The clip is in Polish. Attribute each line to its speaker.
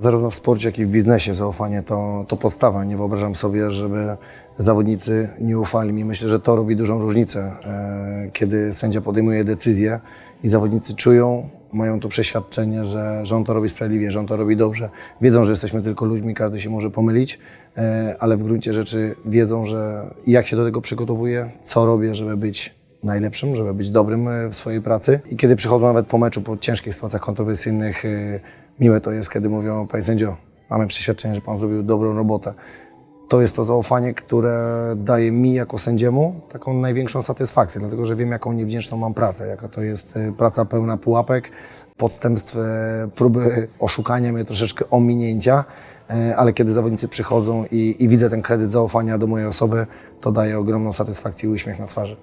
Speaker 1: Zarówno w sporcie, jak i w biznesie zaufanie to, to podstawa. Nie wyobrażam sobie, żeby zawodnicy nie ufali mi. Myślę, że to robi dużą różnicę, e, kiedy sędzia podejmuje decyzję i zawodnicy czują, mają to przeświadczenie, że, że on to robi sprawiedliwie, że on to robi dobrze. Wiedzą, że jesteśmy tylko ludźmi, każdy się może pomylić, e, ale w gruncie rzeczy wiedzą, że jak się do tego przygotowuję, co robię, żeby być najlepszym, żeby być dobrym e, w swojej pracy. I kiedy przychodzą nawet po meczu, po ciężkich sytuacjach kontrowersyjnych, miłe to jest, kiedy mówią, panie sędzio, mamy przeświadczenie, że pan zrobił dobrą robotę. To jest to zaufanie, które daje mi jako sędziemu taką największą satysfakcję, dlatego że wiem, jaką niewdzięczną mam pracę, jaka to jest e, praca pełna pułapek, podstępstw, e, próby oszukania mnie, troszeczkę ominięcia, e, ale kiedy zawodnicy przychodzą i, i widzę ten kredyt zaufania do mojej osoby, to daje ogromną satysfakcję i uśmiech na twarzy.